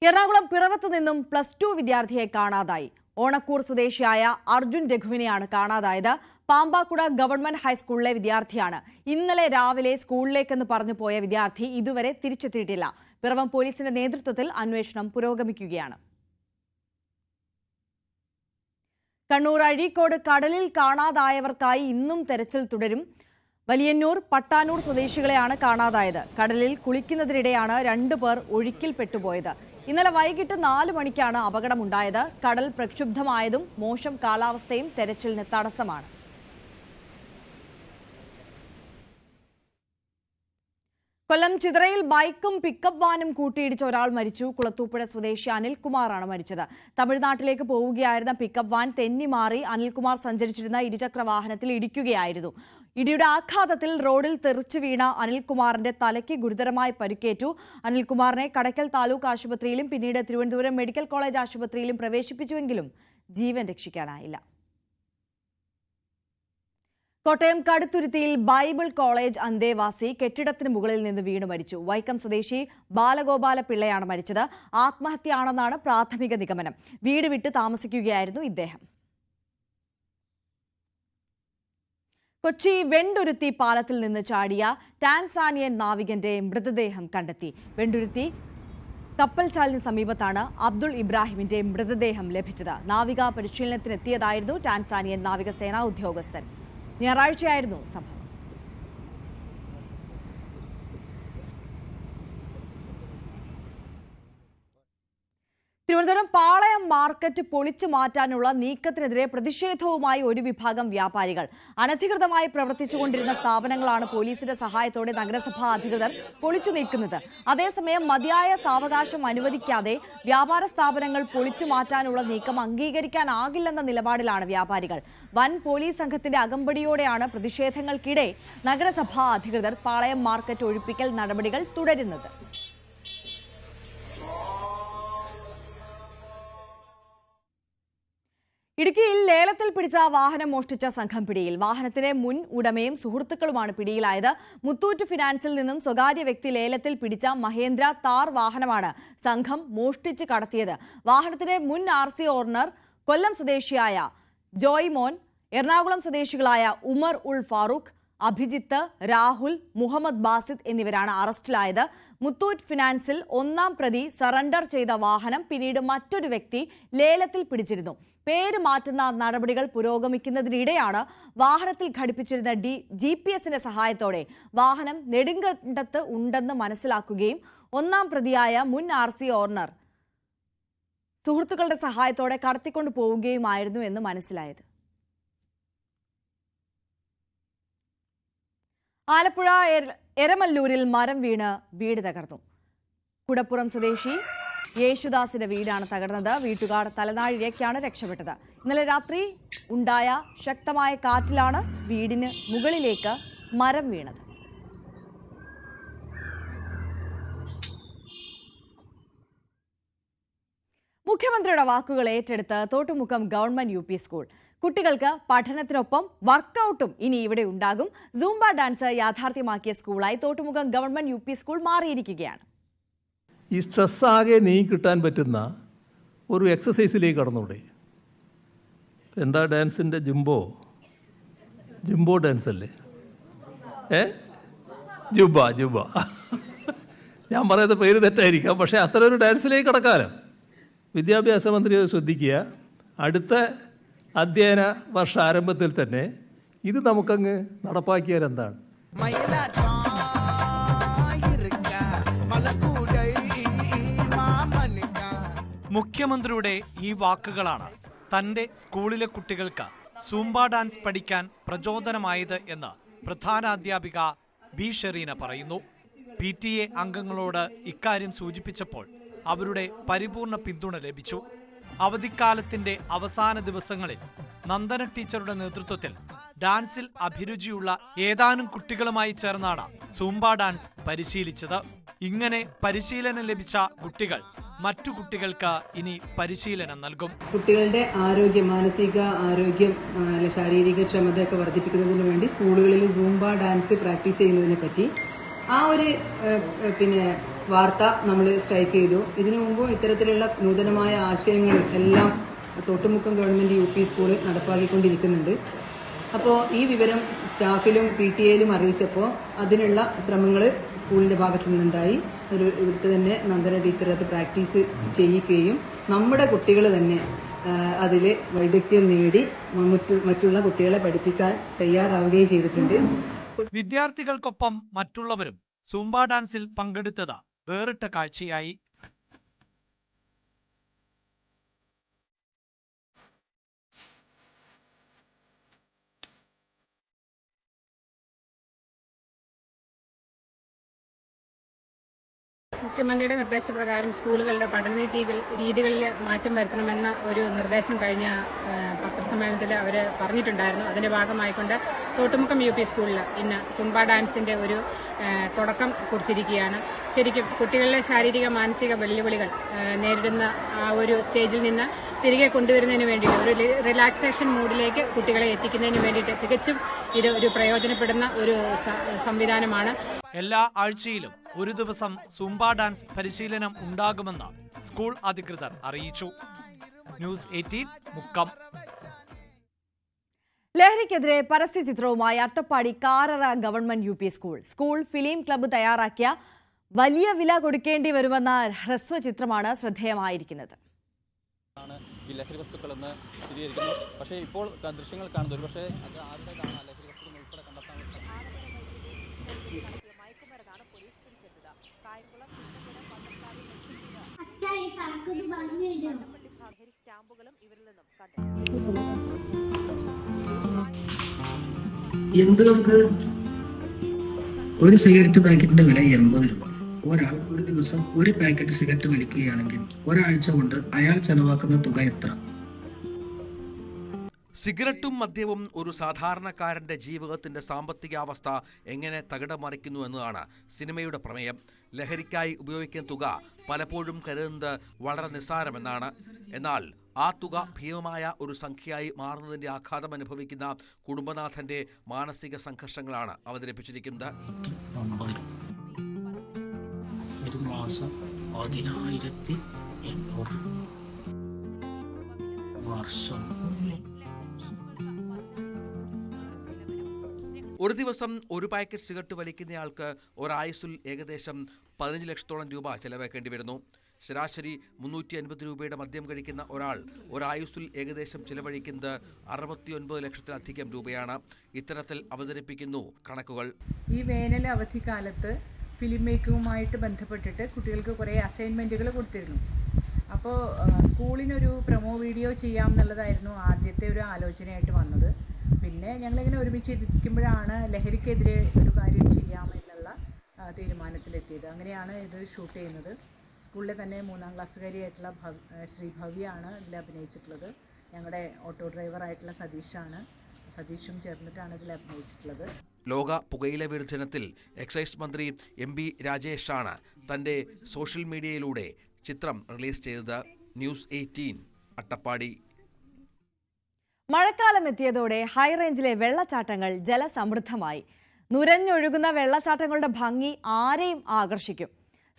എറണാകുളം പിറവത്ത് നിന്നും പ്ലസ് ടു വിദ്യാർത്ഥിയെ കാണാതായി. ഓണക്കൂർ സ്വദേശിയായ അർജുൻ രഘുവിനെയാണ് കാണാതായത്. പാമ്പാക്കുട ഗവൺമെന്റ് ഹൈസ്കൂളിലെ വിദ്യാർത്ഥിയാണ്. ഇന്നലെ രാവിലെ സ്കൂളിലേക്കെന്ന് പറഞ്ഞു പോയ വിദ്യാർത്ഥി ഇതുവരെ തിരിച്ചെത്തിയിട്ടില്ല. പിറവം പോലീസിന്റെ നേതൃത്വത്തിൽ അന്വേഷണം പുരോഗമിക്കുകയാണ്. കണ്ണൂർ അഴീക്കോട് കടലിൽ കാണാതായവർക്കായി ഇന്നും തെരച്ചിൽ തുടരും. വലിയന്നൂർ പട്ടാനൂർ സ്വദേശികളെയാണ് കാണാതായത്. കടലിൽ കുളിക്കുന്നതിനിടെയാണ് രണ്ടു പേർ ഒഴുക്കിൽ പെട്ടുപോയത് ഇന്നലെ വൈകിട്ട് നാല് മണിക്കാണ് അപകടമുണ്ടായത്. കടൽ പ്രക്ഷുബ്ധമായതും മോശം കാലാവസ്ഥയും തെരച്ചിലിന് തടസ്സമാണ്. കൊല്ലം ചിതറയിൽ ബൈക്കും പിക്കപ്പ് വാനും കൂട്ടിയിടിച്ച ഒരാൾ മരിച്ചു. കുളത്തൂപ്പുഴ സ്വദേശി അനിൽകുമാറാണ് മരിച്ചത്. തമിഴ്നാട്ടിലേക്ക് പോവുകയായിരുന്ന പിക്കപ്പ് വാൻ തെന്നിമാറി അനിൽകുമാർ സഞ്ചരിച്ചിരുന്ന ഇരുചക്ര വാഹനത്തിൽ ഇടിക്കുകയായിരുന്നു. ഇടിയുടെ ആഘാതത്തിൽ റോഡിൽ തെറിച്ചു വീണ അനിൽകുമാറിന്റെ തലയ്ക്ക് ഗുരുതരമായി പരിക്കേറ്റു. അനിൽകുമാറിനെ കടയ്ക്കൽ താലൂക്ക് ആശുപത്രിയിലും പിന്നീട് തിരുവനന്തപുരം മെഡിക്കൽ കോളേജ് ആശുപത്രിയിലും പ്രവേശിപ്പിച്ചുവെങ്കിലും ജീവൻ രക്ഷിക്കാനായില്ല. കോട്ടയം കടുത്തുരുത്തിയിൽ ബൈബിൾ കോളേജ് അന്തേവാസി കെട്ടിടത്തിന് മുകളിൽ നിന്ന് വീണു മരിച്ചു. വൈക്കം സ്വദേശി ബാലഗോപാല പിള്ളയാണ് മരിച്ചത്. ആത്മഹത്യയാണെന്നാണ് പ്രാഥമിക നിഗമനം. വീട് വിട്ട് താമസിക്കുകയായിരുന്നു ഇദ്ദേഹം. കൊച്ചി വെണ്ടുരുത്തി പാലത്തിൽ നിന്ന് ചാടിയ ടാൻസാനിയൻ നാവികന്റെ മൃതദേഹം കണ്ടെത്തി. വെണ്ടുരുത്തി കപ്പൽ ചാലിന് സമീപത്താണ് അബ്ദുൾ ഇബ്രാഹിമിന്റെ മൃതദേഹം ലഭിച്ചത്. നാവിക പരിശീലനത്തിനെത്തിയതായിരുന്നു ടാൻസാനിയൻ നാവികസേനാ ഉദ്യോഗസ്ഥൻ. ഞായറാഴ്ചയായിരുന്നു സംഭവം. തിരുവനന്തപുരം പാളയം മാർക്കറ്റ് പൊളിച്ചു മാറ്റാനുള്ള നീക്കത്തിനെതിരെ പ്രതിഷേധവുമായി ഒരു വിഭാഗം വ്യാപാരികൾ. അനധികൃതമായി പ്രവർത്തിച്ചുകൊണ്ടിരുന്ന സ്ഥാപനങ്ങളാണ് പോലീസിന്റെ സഹായത്തോടെ നഗരസഭാ അധികൃതർ പൊളിച്ചു നീക്കുന്നത്. അതേസമയം മതിയായ സാവകാശം അനുവദിക്കാതെ വ്യാപാര സ്ഥാപനങ്ങൾ പൊളിച്ചു മാറ്റാനുള്ള നീക്കം അംഗീകരിക്കാനാകില്ലെന്ന നിലപാടിലാണ് വ്യാപാരികൾ. വൻ പോലീസ് സംഘത്തിന്റെ അകമ്പടിയോടെയാണ് പ്രതിഷേധങ്ങൾക്കിടെ നഗരസഭാ അധികൃതർ പാളയം മാർക്കറ്റ് ഒഴിപ്പിക്കൽ നടപടികൾ തുടരുന്നത്. ഇടുക്കിയിൽ ലേലത്തിൽ പിടിച്ച വാഹനം മോഷ്ടിച്ച സംഘം പിടിയിൽ. വാഹനത്തിലെ മുൻ ഉടമയും സുഹൃത്തുക്കളുമാണ് പിടിയിലായത്. മുത്തൂറ്റ് ഫിനാൻസിൽ നിന്നും സ്വകാര്യ വ്യക്തി ലേലത്തിൽ പിടിച്ച മഹേന്ദ്ര താർ വാഹനമാണ് സംഘം മോഷ്ടിച്ച് കടത്തിയത്. വാഹനത്തിലെ മുൻ ആർ സി ഓർണർ കൊല്ലം സ്വദേശിയായ ജോയ് മോൻ എറണാകുളം സ്വദേശികളായ ഉമർ ഉൾ ഫാറൂഖ് അഭിജിത്ത് രാഹുൽ മുഹമ്മദ് ബാസിദ് എന്നിവരാണ് അറസ്റ്റിലായത്. മുത്തൂറ്റ് ഫിനാൻസിൽ ഒന്നാം പ്രതി സറണ്ടർ ചെയ്ത വാഹനം പിന്നീട് മറ്റൊരു വ്യക്തി ലേലത്തിൽ പിടിച്ചിരുന്നു. പേര് മാറ്റുന്ന നടപടികൾ പുരോഗമിക്കുന്നതിനിടെയാണ് വാഹനത്തിൽ ഘടിപ്പിച്ചിരുന്ന ഡി ജി പി എസിന്റെ സഹായത്തോടെ വാഹനം നെടുങ്കണ്ടത്ത് ഉണ്ടെന്ന് മനസ്സിലാക്കുകയും ഒന്നാം പ്രതിയായ മുൻ ആർ സി ഓർണർ സുഹൃത്തുക്കളുടെ സഹായത്തോടെ കടത്തിക്കൊണ്ടു പോവുകയുമായിരുന്നു എന്ന് മനസ്സിലായത്. ആലപ്പുഴ എര- എരമല്ലൂരിൽ മരം വീണ് വീട് തകർന്നു. കുടപ്പുറം സ്വദേശി യേശുദാസിന്റെ വീടാണ് തകർന്നത്. വീട്ടുകാർ തലനാഴിഴയ്ക്കാണ് രക്ഷപ്പെട്ടത്. ഇന്നലെ രാത്രി ഉണ്ടായ ശക്തമായ കാറ്റിലാണ് വീടിന് മുകളിലേക്ക് മരം വീണത്. മുഖ്യമന്ത്രിയുടെ വാക്കുകൾ ഏറ്റെടുത്ത് തോട്ടുമുഖം ഗവൺമെന്റ് യു സ്കൂൾ. കുട്ടികൾക്ക് പഠനത്തിനൊപ്പം വർക്കൗട്ടും ഇനി ഇവിടെ ഉണ്ടാകും. സൂംബ ഡാൻസ് യാഥാർത്ഥ്യമാക്കിയ സ്കൂളായി തോട്ടുമുഖം ഗവൺമെന്റ് യു സ്കൂൾ മാറിയിരിക്കുകയാണ്. ഈ സ്ട്രെസ് ആകെ നീങ്ങി കിട്ടാൻ പറ്റുന്ന ഒരു എക്സസൈസിലേക്ക് കടന്നൂടെ. എന്താ ഡാൻസിന്റെ ജുംബോ? ജുംബോ ഡാൻസ് അല്ലേ ഏ? ജുബ ജുബ. ഞാൻ പറയുന്ന പേര് തെറ്റായിരിക്കാം പക്ഷേ അത്തരം ഒരു ഡാൻസിലേക്ക് കടക്കാലോ. വിദ്യാഭ്യാസ മന്ത്രി അത് ശ്രദ്ധിക്കുക. അടുത്ത അധ്യയന വർഷ ആരംഭത്തിൽ തന്നെ ഇത് നമുക്കങ്ങ് നടപ്പാക്കിയാൽ എന്താണ്? മുഖ്യമന്ത്രിയുടെ ഈ വാക്കുകളാണ് തന്റെ സ്കൂളിലെ കുട്ടികൾക്ക് സൂംബ ഡാൻസ് പഠിക്കാൻ പ്രചോദനമായത് എന്ന് പ്രധാനാധ്യാപിക ബി ഷെറീന പറയുന്നു. പി ടി എ അംഗങ്ങളോട് ഇക്കാര്യം സൂചിപ്പിച്ചപ്പോൾ അവരുടെ പരിപൂർണ പിന്തുണ ലഭിച്ചു. അവധിക്കാലത്തിന്റെ അവസാന ദിവസങ്ങളിൽ നന്ദന ടീച്ചറുടെ നേതൃത്വത്തിൽ ഡാൻസിൽ അഭിരുചിയുള്ള ഏതാനും കുട്ടികളുമായി ചേർന്നാണ് സൂംബ ഡാൻസ് പരിശീലിച്ചത്. ഇങ്ങനെ പരിശീലനം ലഭിച്ച കുട്ടികൾ മറ്റു കുട്ടികൾക്ക് ഇനി പരിശീലനം നൽകും. കുട്ടികളുടെ ആരോഗ്യം മാനസിക ആരോഗ്യം ശാരീരിക ക്ഷമതയൊക്കെ വർദ്ധിപ്പിക്കുന്നതിന് വേണ്ടി സ്കൂളുകളിൽ സൂംബ ഡാൻസ് പ്രാക്ടീസ് ചെയ്യുന്നതിനെ പറ്റി ആ ഒരു പിന്നെ വാർത്ത നമ്മൾ സ്ട്രൈക്ക് ചെയ്തു. ഇതിനു മുമ്പും ഇത്തരത്തിലുള്ള നൂതനമായ ആശയങ്ങൾ എല്ലാം Thottumukkam government U P school നടപ്പാക്കിക്കൊണ്ടിരിക്കുന്നുണ്ട്. അപ്പോൾ ഈ വിവരം സ്റ്റാഫിലും പി ടി എയിലും അറിയിച്ചപ്പോൾ അതിനുള്ള ശ്രമങ്ങൾ സ്കൂളിന്റെ ഭാഗത്തു നിന്നുണ്ടായി ഒരു ഇവിടുത്തെ തന്നെ നന്ദന ടീച്ചർ അത് പ്രാക്ടീസ് ചെയ്യിക്കുകയും നമ്മുടെ കുട്ടികൾ തന്നെ അതിൽ വൈദഗ്ധ്യം നേടി മറ്റു മറ്റുള്ള കുട്ടികളെ പഠിപ്പിക്കാൻ തയ്യാറാവുകയും ചെയ്തിട്ടുണ്ട്. വിദ്യാർത്ഥികൾക്കൊപ്പം മറ്റുള്ളവരും സൂംബ ഡാൻസിൽ പങ്കെടുത്തത് വേറിട്ട കാഴ്ചയായി മുഖ്യമന്ത്രിയുടെ നിർദ്ദേശപ്രകാരം സ്കൂളുകളുടെ പഠന രീതികളിൽ മാറ്റം വരുത്തണമെന്ന ഒരു നിർദ്ദേശം കഴിഞ്ഞ പത്രസമ്മേളനത്തിൽ അവർ പറഞ്ഞിട്ടുണ്ടായിരുന്നു. അതിന്റെ ഭാഗമായിക്കൊണ്ട് തോട്ടുമുക്കം യു പി സ്കൂളിൽ ഇന്ന് സുംബ ഡാൻസിന്റെ ഒരു തുടക്കം കുറിച്ചിരിക്കുകയാണ്. ശരിക്കും കുട്ടികളുടെ ശാരീരിക മാനസിക വെല്ലുവിളികൾ നേരിടുന്ന ആ ഒരു സ്റ്റേജിൽ നിന്ന് തിരികെ കൊണ്ടുവരുന്നതിന് വേണ്ടിയിട്ട് ഒരു റിലാക്സേഷൻ മൂഡിലേക്ക് കുട്ടികളെ എത്തിക്കുന്നതിന് വേണ്ടിയിട്ട് തികച്ചും ഇത് ഒരു പ്രയോജനപ്പെടുന്ന ഒരു സംവിധാനമാണ്. എല്ലാ ആഴ്ചയിലും ഒരു ദിവസം സുംബ ഡാൻസ് പരിശീലനം ഉണ്ടാകുമെന്ന് സ്കൂൾ അധികൃതർ അറിയിച്ചു. News eighteen Mukkam. ലഹരിക്കെതിരെ പരസ്യ ചിത്രവുമായി Attappadi Karara government U P school. School film club തയ്യാറാക്കിയ വലിയ വില കൊടുക്കേണ്ടി വരുമെന്ന ഹ്രസ്വ ചിത്രമാണ് ശ്രദ്ധേയമായിരിക്കുന്നത്. ആണ് ഈ ലഹരി വസ്തുക്കളെന്ന് സ്ഥിരീകരിക്കുന്നു. പക്ഷേ ഇപ്പോൾ ദൃശ്യങ്ങൾ കാണുന്നത് ഒരു പക്ഷേ അത് ആരുടെ കാണാൻ ലഹരി വസ്തുക്കൾ ഉൾപ്പെടെ കണ്ടെത്താൻ എന്ത് നമുക്ക് ഒരു സിഗരറ്റ് പാക്കറ്റിന്റെ വില എൺപത് രൂപ? ഒരാൾ ഒരു ദിവസം ഒരു പാക്കറ്റ് സിഗരറ്റ് വലിക്കുകയാണെങ്കിൽ ഒരാഴ്ച കൊണ്ട് അയാൾ ചെലവാക്കുന്ന തുക എത്ര? സിഗരറ്റും മദ്യവും ഒരു സാധാരണക്കാരന്റെ ജീവിതത്തിന്റെ സാമ്പത്തികാവസ്ഥ എങ്ങനെ തകിടം മറിക്കുന്നു എന്നതാണ് സിനിമയുടെ പ്രമേയം. ലഹരിക്കായി ഉപയോഗിക്കുന്ന തുക പലപ്പോഴും കരുതുന്നത് വളരെ നിസ്സാരമെന്നാണ്. എന്നാൽ ആ തുക ഭീമമായ ഒരു സംഖ്യയായി മാറുന്നതിന്റെ ആഘാതം അനുഭവിക്കുന്ന കുടുംബനാഥന്റെ മാനസിക സംഘർഷങ്ങളാണ് അവതരിപ്പിച്ചിരിക്കുന്നത്. ഒരു മാസം പതിനായിരത്തി എണ്ണൂറ് വർഷം. ഒരു ദിവസം ഒരു പാക്കറ്റ് സിഗരറ്റ് വലിക്കുന്നയാൾക്ക് ഒരായുസിൽ ഏകദേശം പതിനഞ്ച് ലക്ഷത്തോളം രൂപ ചെലവാക്കേണ്ടി വരുന്നു. ശരാശരി മുന്നൂറ്റി അൻപത് രൂപയുടെ മദ്യം കഴിക്കുന്ന ഒരാൾ ഒരായുസിൽ ഏകദേശം ചിലവഴിക്കുന്നത് അറുപത്തിയൊൻപത് ലക്ഷത്തിലധികം രൂപയാണ്. ഇത്തരത്തിൽ അവതരിപ്പിക്കുന്നു കണക്കുകൾ. ഈ വേനൽ അവധിക്കാലത്ത് ഫിലിം മേക്കിങ്ങുമായിട്ട് ബന്ധപ്പെട്ടിട്ട് കുട്ടികൾക്ക് കുറേ അസൈൻമെന്റുകൾ കൊടുത്തിരുന്നു. അപ്പോൾ സ്കൂളിനൊരു പ്രൊമോ വീഡിയോ ചെയ്യാം എന്നുള്ളതായിരുന്നു ആദ്യത്തെ ഒരു ആലോചനയായിട്ട് വന്നത്. പിന്നെ ഞങ്ങളിങ്ങനെ ഒരുമിച്ച് ഇരിക്കുമ്പോഴാണ് ലഹരിക്കെതിരെ ഒരു കാര്യം ചെയ്യാം എന്നുള്ള തീരുമാനത്തിലെത്തിയത്. അങ്ങനെയാണ് ഇത് ഷൂട്ട് ചെയ്യുന്നത്. സ്കൂളിലെ തന്നെ മൂന്നാം ക്ലാസ്സുകാരിയായിട്ടുള്ള ഭവ് ശ്രീ ഭവ്യാണ് ഇതിൽ അഭിനയിച്ചിട്ടുള്ളത്. ഞങ്ങളുടെ ഓട്ടോ ഡ്രൈവറായിട്ടുള്ള സതീഷാണ്. സതീഷും ചേർന്നിട്ടാണ് ഇതിൽ അഭിനയിച്ചിട്ടുള്ളത്. ലോക പുകയില വിരുദ്ധനത്തിൽ എക്സൈസ് മന്ത്രി എം ബി രാജേഷാണ് തന്റെ സോഷ്യൽ മീഡിയയിലൂടെ ചിത്രം റിലീസ് ചെയ്തത് ന്യൂസ് എയ്റ്റീൻ അട്ടപ്പാടി. മഴക്കാലം എത്തിയതോടെ ഹൈറേഞ്ചിലെ വെള്ളച്ചാട്ടങ്ങൾ ജലസമൃദ്ധമായി. നുരഞ്ഞൊഴുകുന്ന വെള്ളച്ചാട്ടങ്ങളുടെ ഭംഗി ആരെയും ആകർഷിക്കും.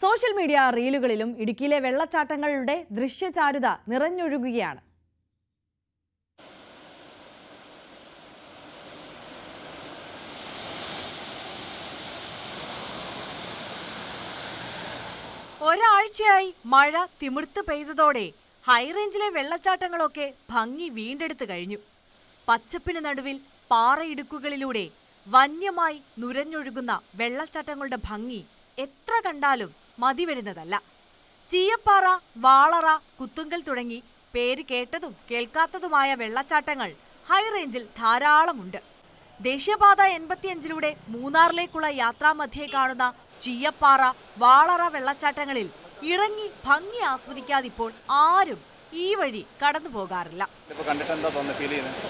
സോഷ്യൽ മീഡിയ റീലുകളിലും ഇടുക്കിയിലെ വെള്ളച്ചാട്ടങ്ങളുടെ ദൃശ്യചാരുത നിറഞ്ഞൊഴുകുകയാണ്. ഒരാഴ്ചയായി മഴ തിമിർത്ത് പെയ്തതോടെ ഹൈറേഞ്ചിലെ വെള്ളച്ചാട്ടങ്ങളൊക്കെ ഭംഗി വീണ്ടെടുത്തു കഴിഞ്ഞു. പച്ചപ്പിന് നടുവിൽ പാറയിടുക്കുകളിലൂടെ വന്യമായി നുരഞ്ഞൊഴുകുന്ന വെള്ളച്ചാട്ടങ്ങളുടെ ഭംഗി എത്ര കണ്ടാലും മതി വരുന്നതല്ല. ചീയപ്പാറ വാളറ കുത്തുങ്കൽ തുടങ്ങി പേര് കേട്ടതും കേൾക്കാത്തതുമായ വെള്ളച്ചാട്ടങ്ങൾ ഹൈറേഞ്ചിൽ ധാരാളമുണ്ട്. ദേശീയപാത എൺപത്തിയഞ്ചിലൂടെ മൂന്നാറിലേക്കുള്ള യാത്രാമധ്യേ കാണുന്ന ചീയപ്പാറ വാളറ വെള്ളച്ചാട്ടങ്ങളിൽ ഇറങ്ങി ഭംഗി ആസ്വദിക്കാതിപ്പോൾ ആരും ഈ വഴി കടന്നു പോകാറില്ല.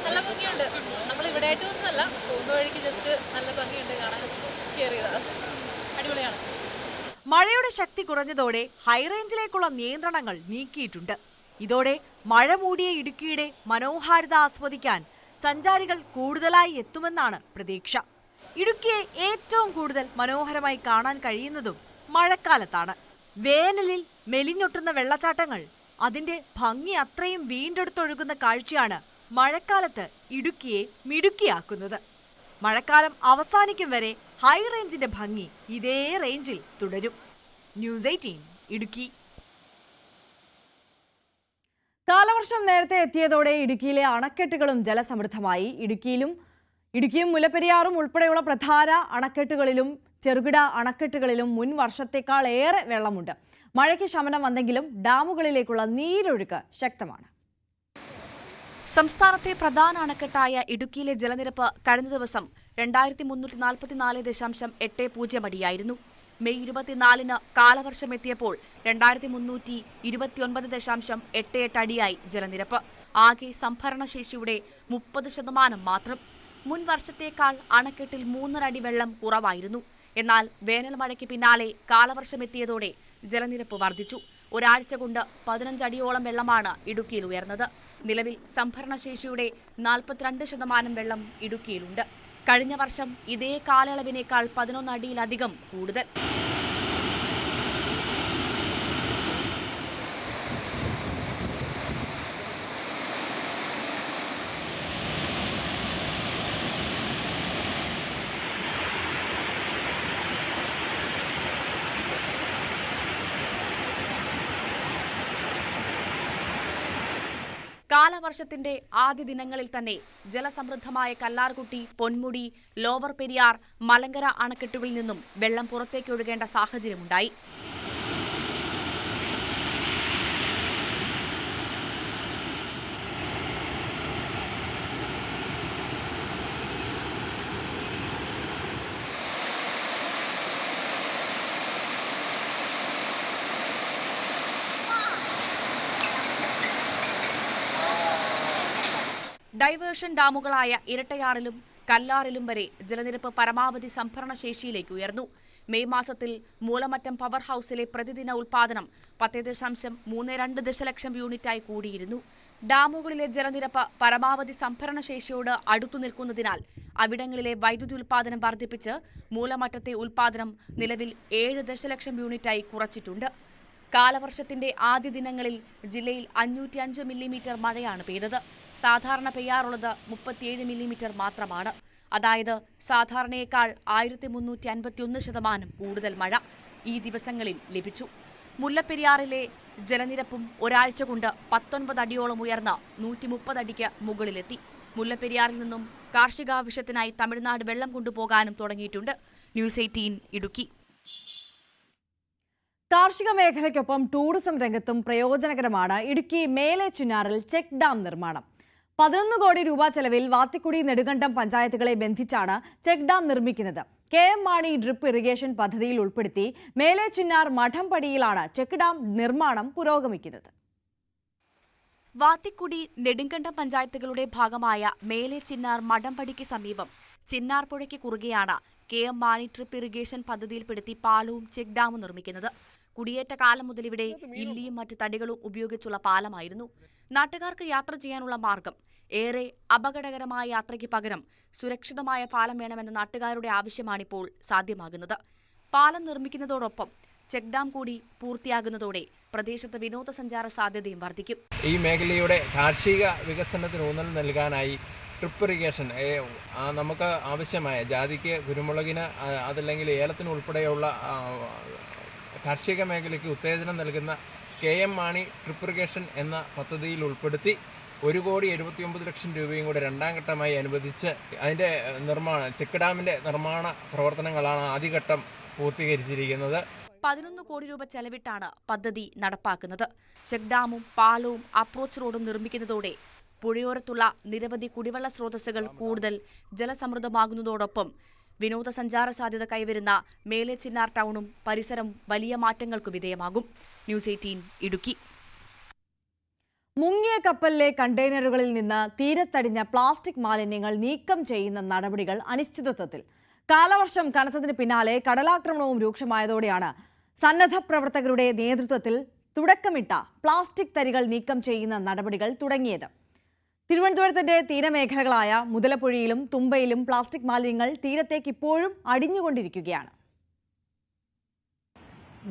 നല്ല ഭംഗിയുണ്ട്. നമ്മൾ ഇവിടെ പോകുന്ന വഴിക്ക് ജസ്റ്റ് നല്ല ഭംഗിയുണ്ട് കാണാൻ. കയറിയതാ അടിപൊളിയാണ്. മഴയുടെ ശക്തി കുറഞ്ഞതോടെ ഹൈറേഞ്ചിലേക്കുള്ള നിയന്ത്രണങ്ങൾ നീക്കിയിട്ടുണ്ട്. ഇതോടെ മഴ മൂടിയ ഇടുക്കിയുടെ മനോഹാരിത ആസ്വദിക്കാൻ സഞ്ചാരികൾ കൂടുതലായി എത്തുമെന്നാണ് പ്രതീക്ഷ. ഇടുക്കിയെ ഏറ്റവും കൂടുതൽ മനോഹരമായി കാണാൻ കഴിയുന്നതും മഴക്കാലത്താണ്. വേനലിൽ മെലിഞ്ഞൊട്ടുന്ന വെള്ളച്ചാട്ടങ്ങൾ അതിന്റെ ഭംഗി അത്രയും വീണ്ടെടുത്തൊഴുകുന്ന കാഴ്ചയാണ് മഴക്കാലത്ത് ഇടുക്കിയെ മിടുക്കിയാക്കുന്നത്. മഴക്കാലം അവസാനിക്കും വരെ ഹൈ റേഞ്ചിന്റെ ഭംഗി ഇതേ റേഞ്ചിൽ തുടരും. News eighteen Idukki. കാലവർഷം നേരത്തെ എത്തിയതോടെ ഇടുക്കിയിലെ അണക്കെട്ടുകളും ജലസമൃദ്ധമായി. ഇടുക്കിയിലും ഇടുക്കിയും മുലപ്പെരിയാറും ഉൾപ്പെടെയുള്ള പ്രധാന അണക്കെട്ടുകളിലും ചെറുകിട അണക്കെട്ടുകളിലും മുൻ വർഷത്തേക്കാൾ ഏറെ വെള്ളമുണ്ട്. മഴയ്ക്ക് ശമനം വന്നെങ്കിലും ഡാമുകളിലേക്കുള്ള നീരൊഴുക്ക് ശക്തമാണ്. സംസ്ഥാനത്തെ പ്രധാന അണക്കെട്ടായ ഇടുക്കിയിലെ ജലനിരപ്പ് കഴിഞ്ഞ ദിവസം രണ്ടായിരത്തി മുന്നൂറ്റി നാൽപ്പത്തിനാല് ദശാംശം എട്ട് പൂജ്യം അടിയായിരുന്നു മെയ് ഇരുപത്തിനാലിന് കാലവർഷം എത്തിയപ്പോൾ രണ്ടായിരത്തി മുന്നൂറ്റി ഇരുപത്തിയൊൻപത് ദശാംശം എട്ട് എട്ട് അടിയായി ജലനിരപ്പ്. ആകെ സംഭരണശേഷിയുടെ മുപ്പത് ശതമാനം മാത്രം. മുൻ വർഷത്തേക്കാൾ അണക്കെട്ടിൽ മൂന്നര അടി വെള്ളം കുറവായിരുന്നു. എന്നാൽ വേനൽ മഴയ്ക്ക് പിന്നാലെ കാലവർഷം എത്തിയതോടെ ജലനിരപ്പ് വർദ്ധിച്ചു. ഒരാഴ്ച കൊണ്ട് പതിനഞ്ചടിയോളം വെള്ളമാണ് ഇടുക്കിയിൽ ഉയർന്നത്. നിലവിൽ സംഭരണശേഷിയുടെ നാൽപ്പത്തിരണ്ട് ശതമാനം വെള്ളം ഇടുക്കിയിലുണ്ട്. കഴിഞ്ഞ വർഷം ഇതേ കാലയളവിനേക്കാൾ പതിനൊന്ന് അടിയിലധികം കൂടുതൽ. കാലവർഷത്തിന്റെ ആദ്യ ദിനങ്ങളിൽ തന്നെ ജലസമൃദ്ധമായ കല്ലാർകുട്ടി പൊന്മുടി ലോവർ പെരിയാർ മലങ്കര അണക്കെട്ടുകളിൽ നിന്നും വെള്ളം പുറത്തേക്കൊഴുകേണ്ട സാഹചര്യമുണ്ടായി. ഡൈവേർഷൻ ഡാമുകളായ ഇരട്ടയാറിലും കല്ലാറിലും വരെ ജലനിരപ്പ് പരമാവധി സംഭരണ ശേഷിയിലേക്ക് ഉയർന്നു. മെയ് മാസത്തിൽ മൂലമറ്റം പവർ ഹൌസിലെ പ്രതിദിന ഉൽപാദനം പത്ത് ദശാംശം മൂന്ന് രണ്ട് ദശലക്ഷം യൂണിറ്റായി കൂടിയിരുന്നു. ഡാമുകളിലെ ജലനിരപ്പ് പരമാവധി സംഭരണ ശേഷിയോട് അടുത്തു നിൽക്കുന്നതിനാൽ അവിടങ്ങളിലെ വൈദ്യുതി ഉൽപാദനം വർദ്ധിപ്പിച്ച് മൂലമറ്റത്തെ ഉൽപാദനം നിലവിൽ ഏഴ് ദശലക്ഷം യൂണിറ്റായി കുറച്ചിട്ടുണ്ട്. കാലവർഷത്തിന്റെ ആദ്യ ദിനങ്ങളിൽ ജില്ലയിൽ അഞ്ഞൂറ്റി അഞ്ച് മില്ലിമീറ്റർ മഴയാണ് പെയ്തത്. സാധാരണ പെയ്യാറുള്ളത് മുപ്പത്തിയേഴ് മില്ലിമീറ്റർ മാത്രമാണ്. അതായത് സാധാരണയേക്കാൾ ആയിരത്തി മുന്നൂറ്റി അൻപത്തിയൊന്ന് ശതമാനം കൂടുതൽ മഴ ഈ ദിവസങ്ങളിൽ ലഭിച്ചു. മുല്ലപ്പെരിയാറിലെ ജലനിരപ്പും ഒരാഴ്ച കൊണ്ട് പത്തൊൻപത് അടിയോളം ഉയർന്ന് നൂറ്റി മുപ്പത് അടിക്ക് മുകളിലെത്തി. മുല്ലപ്പെരിയാറിൽ നിന്നും കാർഷികാവശ്യത്തിനായി തമിഴ്നാട് വെള്ളം കൊണ്ടുപോകാനും തുടങ്ങിയിട്ടുണ്ട്. News eighteen Idukki. കാർഷിക മേഖലയ്ക്കൊപ്പം ടൂറിസം രംഗത്തും പ്രയോജനകരമാണ്. ഇടുക്കി മേലെ ചുനാറിൽ ചെക്ക് ഡാം നിർമ്മാണം. പതിനൊന്ന് കോടി രൂപ ചെലവിൽ വാത്തിക്കുടി നെടുങ്കണ്ടം പഞ്ചായത്തുകളെ ബന്ധിച്ചാണ് ചെക്ക് ഡാം നിർമ്മിക്കുന്നത്. K M Mani drip irrigation പദ്ധതിയിൽ ഉൾപ്പെടുത്തി മേലെ ചുന്നാർ മഠംപടിയിലാണ് ചെക്ക് ഡാം നിർമ്മാണം പുരോഗമിക്കുന്നത്. വാത്തിക്കുടി നെടുങ്കണ്ടം പഞ്ചായത്തുകളുടെ ഭാഗമായ മേലെ ചിന്നാർ മഠംപടിക്ക് സമീപം ചിന്നാർ പുഴയ്ക്ക് കുറുകെയാണ് K M Mani drip irrigation പദ്ധതിയിൽപ്പെടുത്തി പാലവും ചെക്ക് ഡാമും നിർമ്മിക്കുന്നത്. കുടിയേറ്റ കാലം മുതൽ ഇവിടെ ഇല്ലിയും മറ്റ് തടികളും ഉപയോഗിച്ചുള്ള പാലമായിരുന്നു. നാട്ടുകാർക്ക് യാത്ര ചെയ്യാനുള്ള മാർഗം. ഏറെ അപകടകരമായ യാത്രയ്ക്ക് പകരം സുരക്ഷിതമായ പാലം വേണമെന്ന നാട്ടുകാരുടെ ആവശ്യമാണിപ്പോൾ സാധ്യമാകുന്നത്. പാലം നിർമ്മിക്കുന്നതോടൊപ്പം ചെക്ക് ഡാം കൂടി പൂർത്തിയാകുന്നതോടെ പ്രദേശത്ത് വിനോദസഞ്ചാര സാധ്യതയും വർദ്ധിക്കും. ഈ മേഖലയുടെ കാർഷിക വികസനത്തിന് ഊന്നൽ നൽകാനായി ട്രിപ്പ് ഇറിഗേഷൻ നമുക്ക് ആവശ്യമായ ജാതിക്ക് കുരുമുളകിന് അതല്ലെങ്കിൽ ഏലത്തിന് ഉൾപ്പെടെയുള്ള കാർഷിക മേഖലയ്ക്ക് ഉത്തേജനം നൽകുന്ന കെ എം മാണി ട്രിപ്രിഗേഷൻ എന്ന പദ്ധതിയിൽ ഉൾപ്പെടുത്തി ഒരു കോടി എഴുപത്തി ഒമ്പത് ലക്ഷം രൂപയും കൂടെ രണ്ടാം ഘട്ടമായി അനുവദിച്ച് അതിന്റെ നിർമ്മാണം ചെക്ക് ഡാമിന്റെ നിർമ്മാണ പ്രവർത്തനങ്ങളാണ് ആദ്യഘട്ടം പൂർത്തീകരിച്ചിരിക്കുന്നത്. പതിനൊന്ന് കോടി രൂപ ചെലവിട്ടാണ് പദ്ധതി നടപ്പാക്കുന്നത്. ചെക്ക് ഡാമും പാലവും അപ്രോച്ച് റോഡും നിർമ്മിക്കുന്നതോടെ പുഴയോരത്തുള്ള നിരവധി കുടിവെള്ള സ്രോതസ്സുകൾ കൂടുതൽ ജലസമൃദ്ധമാകുന്നതോടൊപ്പം വിനോദസഞ്ചാര സാധ്യത കൈവരുന്ന മേലെ ചിന്നാർ ടൗണും പരിസരം വലിയ മാറ്റങ്ങൾക്ക് വിധേയമാകും. News eighteen Idukki. മുങ്ങിയ കപ്പലിലെ കണ്ടെയ്നറുകളിൽ നിന്ന് തീരത്തടിഞ്ഞ പ്ലാസ്റ്റിക് മാലിന്യങ്ങൾ നീക്കം ചെയ്യുന്ന നടപടികൾ അനിശ്ചിതത്വത്തിൽ. കാലവർഷം കനത്തതിന് പിന്നാലെ കടലാക്രമണവും രൂക്ഷമായതോടെയാണ് സന്നദ്ധ പ്രവർത്തകരുടെ നേതൃത്വത്തിൽ തുടക്കമിട്ട പ്ലാസ്റ്റിക് തരികൾ നീക്കം ചെയ്യുന്ന നടപടികൾ തുടങ്ങിയത്. തിരുവനന്തപുരത്തിന്റെ തീരമേഖലകളായ മുതലപ്പുഴയിലും തുമ്പയിലും പ്ലാസ്റ്റിക് മാലിന്യങ്ങൾ തീരത്തേക്ക് ഇപ്പോഴും അടിഞ്ഞുകൊണ്ടിരിക്കുകയാണ്.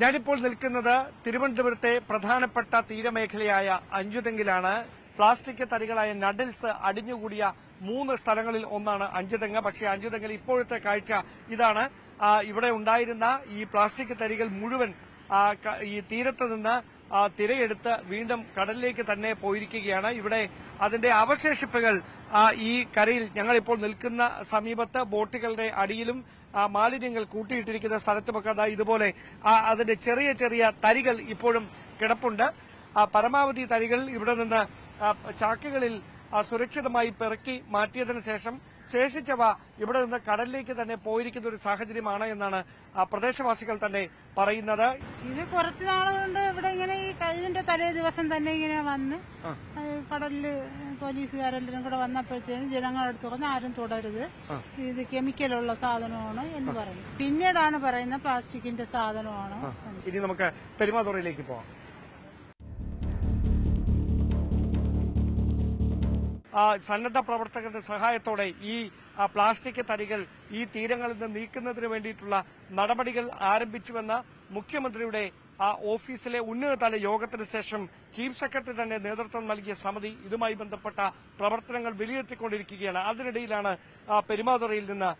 ഞാനിപ്പോൾ നിൽക്കുന്നത് തിരുവനന്തപുരത്തെ പ്രധാനപ്പെട്ട തീരമേഖലയായ അഞ്ചുതെങ്ങിലാണ്. പ്ലാസ്റ്റിക് തടികളായ നഡിൽസ് അടിഞ്ഞുകൂടിയ മൂന്ന് സ്ഥലങ്ങളിൽ ഒന്നാണ് അഞ്ചുതെങ്ങ്. പക്ഷേ അഞ്ചുതെങ്ങിൽ ഇപ്പോഴത്തെ കാഴ്ച ഇതാണ്. ഇവിടെ ഉണ്ടായിരുന്ന ഈ പ്ലാസ്റ്റിക് തരികൾ മുഴുവൻ ഈ തീരത്ത് നിന്ന് തിരയെടുത്ത് വീണ്ടും കടലിലേക്ക് തന്നെ പോയിരിക്കുകയാണ്. ഇവിടെ അതിന്റെ അവശേഷിപ്പുകൾ ഈ കരയിൽ ഞങ്ങളിപ്പോൾ നിൽക്കുന്ന സമീപത്ത് ബോട്ടുകളുടെ അടിയിലും മാലിന്യങ്ങൾ കൂട്ടിയിട്ടിരിക്കുന്ന സ്ഥലത്തുമൊക്കെ ദാ ഇതുപോലെ അതിന്റെ ചെറിയ ചെറിയ തരികൾ ഇപ്പോഴും കിടപ്പുണ്ട്. പരമാവധി തരികൾ ഇവിടെ നിന്ന് ചാക്കുകളിൽ സുരക്ഷിതമായി പെറുക്കി മാറ്റിയതിനു ശേഷം ശേഷിച്ചവ ഇവിടെ നിന്ന് കടലിലേക്ക് തന്നെ പോയിരിക്കുന്ന ഒരു സാഹചര്യമാണ് എന്നാണ് പ്രദേശവാസികൾ തന്നെ പറയുന്നത്. ഇത് കുറച്ചു നാളുകൊണ്ട് ഇവിടെ ഇങ്ങനെ ഈ കഴിഞ്ഞ ഇതിന്റെ തലേ ദിവസം തന്നെ ഇങ്ങനെ വന്ന് കടലിൽ പോലീസുകാരെല്ലാം കൂടെ വന്നപ്പോഴത്തേനും ജനങ്ങളെടുത്ത് പറഞ്ഞ് ആരും തുടരുത്. ഇത് കെമിക്കലുള്ള സാധനമാണ് എന്ന് പറഞ്ഞു. പിന്നീടാണ് പറയുന്നത് പ്ലാസ്റ്റിക്കിന്റെ സാധനമാണ് ഇനി നമുക്ക് പെരുമാതുറയിലേക്ക് പോവാം. സന്നദ്ധ പ്രവർത്തകരുടെ സഹായത്തോടെ ഈ പ്ലാസ്റ്റിക് തരികൾ ഈ തീരങ്ങളിൽ നിന്ന് നീക്കുന്നതിന് വേണ്ടിയിട്ടുള്ള നടപടികൾ ആരംഭിച്ചുവെന്ന മുഖ്യമന്ത്രിയുടെ ആ ഓഫീസിലെ ഉന്നതതല യോഗത്തിന് ശേഷം ചീഫ് സെക്രട്ടറി തന്നെ നേതൃത്വം നൽകിയ സമിതി ഇതുമായി ബന്ധപ്പെട്ട പ്രവർത്തനങ്ങൾ വിലയിരുത്തിക്കൊണ്ടിരിക്കുകയാണ്. അതിനിടയിലാണ് പെരുമാതുറയിൽ നിന്ന്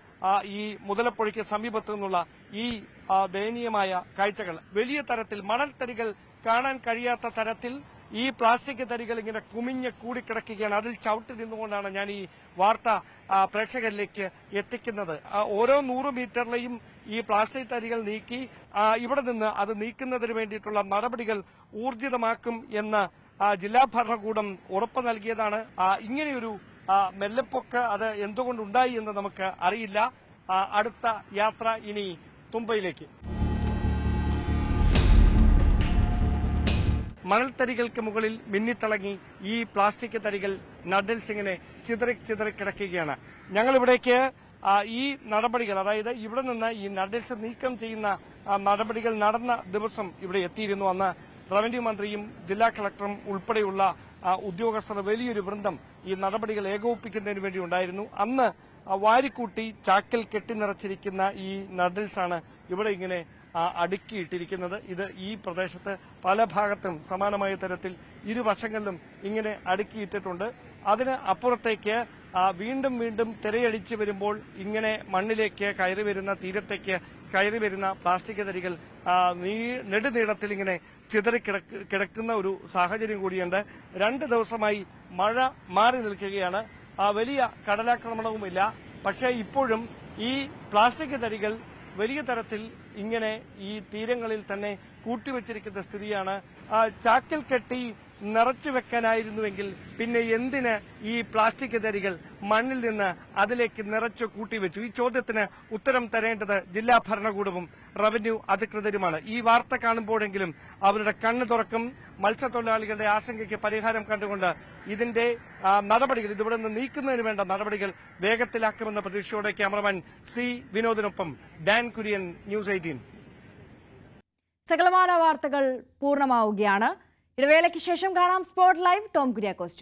ഈ മുതലപ്പുഴയ്ക്ക് സമീപത്തു നിന്നുള്ള ഈ ദയനീയമായ കാഴ്ചകൾ. വലിയ തരത്തിൽ മണൽത്തരികൾ കാണാൻ കഴിയാത്ത തരത്തിൽ ഈ പ്ലാസ്റ്റിക് തരികൾ ഇങ്ങനെ കുമിഞ്ഞ് കൂടിക്കിടക്കുകയാണ്. അതിൽ ചവിട്ടി നിന്നുകൊണ്ടാണ് ഞാൻ ഈ വാർത്ത പ്രേക്ഷകരിലേക്ക് എത്തിക്കുന്നത്. ഓരോ നൂറ് മീറ്ററിലെയും ഈ പ്ലാസ്റ്റിക് തരികൾ നീക്കി ഇവിടെ നിന്ന് അത് നീക്കുന്നതിന് വേണ്ടിയിട്ടുള്ള നടപടികൾ ഊർജിതമാക്കും എന്ന് ജില്ലാ ഭരണകൂടം ഉറപ്പ് നൽകിയതാണ്. ഇങ്ങനെയൊരു മെല്ലെപ്പൊക്ക് അത് എന്തുകൊണ്ടുണ്ടായി എന്ന് നമുക്ക് അറിയില്ല. അടുത്ത യാത്ര ഇനി തുമ്പയിലേക്ക്. മണൽത്തരികൾക്ക് മുകളിൽ മിന്നിത്തിളങ്ങി ഈ പ്ലാസ്റ്റിക് തരികൾ നഡിൽസ് ഇങ്ങനെ ചിതറി ചിതറി കിടക്കുകയാണ്. ഞങ്ങൾ ഇവിടേക്ക് ഈ നടപടികൾ അതായത് ഇവിടെ നിന്ന് ഈ നഡൽസ് നീക്കം ചെയ്യുന്ന നടപടികൾ നടന്ന ദിവസം ഇവിടെ എത്തിയിരുന്നു. അന്ന് റവന്യൂ മന്ത്രിയും ജില്ലാ കളക്ടറും ഉൾപ്പെടെയുള്ള ഉദ്യോഗസ്ഥർ വലിയൊരു വൃന്ദം ഈ നടപടികൾ ഏകോപിപ്പിക്കുന്നതിന് വേണ്ടി ഉണ്ടായിരുന്നു. അന്ന് വാരിക്കൂട്ടി ചാക്കിൽ കെട്ടിനിറച്ചിരിക്കുന്ന ഈ നഡൽസാണ് ഇവിടെ ഇങ്ങനെ അടുക്കിയിട്ടിരിക്കുന്നത് ഇത് ഈ പ്രദേശത്ത് പല ഭാഗത്തും സമാനമായ തരത്തിൽ ഇരുവശങ്ങളിലും ഇങ്ങനെ അടുക്കിയിട്ടിട്ടുണ്ട് അതിന് അപ്പുറത്തേക്ക് വീണ്ടും വീണ്ടും തിരയടിച്ചു വരുമ്പോൾ ഇങ്ങനെ മണ്ണിലേക്ക് കയറി വരുന്ന തീരത്തേക്ക് കയറി വരുന്ന പ്ലാസ്റ്റിക് തരികൾ നെടുനീളത്തിൽ ഇങ്ങനെ ചിതറി കിടക്കുന്ന ഒരു സാഹചര്യം കൂടിയുണ്ട്. രണ്ട് ദിവസമായി മഴ മാറി നിൽക്കുകയാണ്. വലിയ കടലാക്രമണവുമില്ല. പക്ഷേ ഇപ്പോഴും ഈ പ്ലാസ്റ്റിക് തരികൾ വലിയ തരത്തിൽ ഇങ്ങനെ ഈ തീരങ്ങളിൽ തന്നെ കൂട്ടിവെച്ചിരിക്കുന്ന സ്ഥിതിയാണ്. ചാക്കിൽ കെട്ടി നിറച്ചു വെക്കാനായിരുന്നുവെങ്കിൽ പിന്നെ എന്തിന് ഈ പ്ലാസ്റ്റിക് തരികൾ മണ്ണിൽ നിന്ന് അതിലേക്ക് നിറച്ചു കൂട്ടിവെച്ചു? ഈ ചോദ്യത്തിന് ഉത്തരം തരേണ്ടത് ജില്ലാ ഭരണകൂടവും റവന്യൂ അധികൃതരുമാണ്. ഈ വാർത്ത കാണുമ്പോഴെങ്കിലും അവരുടെ കണ്ണു തുറക്കും. മത്സ്യത്തൊഴിലാളികളുടെ ആശങ്കയ്ക്ക് പരിഹാരം കണ്ടുകൊണ്ട് ഇതിന്റെ നടപടികൾ ഇതിവിടെ നിന്ന് നീക്കുന്നതിന് വേണ്ട നടപടികൾ വേഗത്തിലാക്കുമെന്ന പ്രതീക്ഷയോടെ ക്യാമറമാൻ സി വിനോദിനൊപ്പം ഡാൻ കുര്യൻ ന്യൂസ് എയ്റ്റീൻ. സകലമാന വാർത്തകൾ പൂർണമാവുകയാണ്. ഇടവേളയ്ക്ക് ശേഷം കാണാം സ്പോട്ട് ലൈവ്. ടോം കുര്യാക്കോസ്